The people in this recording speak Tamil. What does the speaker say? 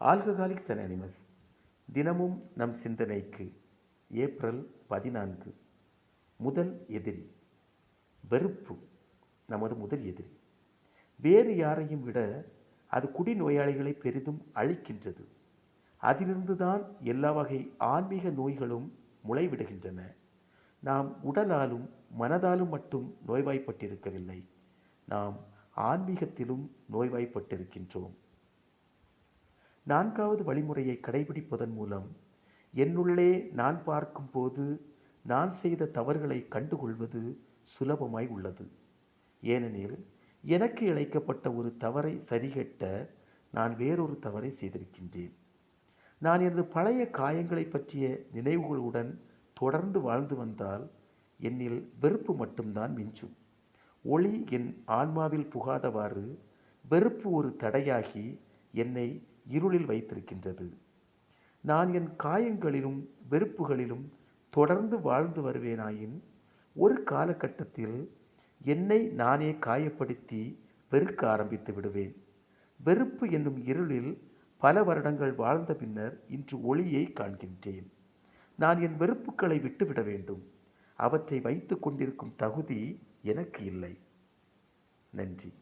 ஆல்கஹாலிக்ஸ் அனானிமஸ் தினமும் நம் சிந்தனைக்கு ஏப்ரல் பதினான்கு முதல் எதிரி. வெறுப்பு நமது முதல் எதிரி. வேறு யாரையும் விட அது குடிநோயாளிகளை பெரிதும் அழிக்கின்றது. அதிலிருந்து தான் எல்லா வகை ஆன்மீக நோய்களும் முளைவிடுகின்றன. நாம் உடலாலும் மனதாலும் மட்டும் நோய்வாய்ப்பட்டிருக்கவில்லை. நாம் ஆன்மீகத்திலும் நோய்வாய்ப்பட்டிருக்கின்றோம். நான்காவது வழிமுறையை கடைபிடிப்பதன் மூலம் என்னுள்ளே நான் பார்க்கும்போது நான் செய்த தவறுகளை கண்டுகொள்வது சுலபமாய் உள்ளது. ஏனெனில் எனக்கு இழைக்கப்பட்ட ஒரு தவறை சரிகட்ட நான் வேறொரு தவறை செய்திருக்கின்றேன். நான் எனது பழைய காயங்களை பற்றிய நினைவுகளுடன் தொடர்ந்து வாழ்ந்து வந்தால் என்னில் வெறுப்பு மட்டும்தான் மிஞ்சும். ஒளி என் ஆன்மாவில் புகாதவாறு வெறுப்பு ஒரு தடையாகி என்னை இருளில் வைத்திருக்கின்றது. நான் என் காயங்களிலும் வெறுப்புகளிலும் தொடர்ந்து வாழ்ந்து வருவேனாயின் ஒரு காலகட்டத்தில் என்னை நானே காயப்படுத்தி வெறுக்க ஆரம்பித்து விடுவேன். வெறுப்பு என்னும் இருளில் பல வருடங்கள் வாழ்ந்த பின்னர் இன்று ஒளியை காண்கின்றேன். நான் என் வெறுப்புகளை விட்டுவிட வேண்டும். அவற்றை வைத்து கொண்டிருக்கும் தகுதி எனக்கு இல்லை. நன்றி.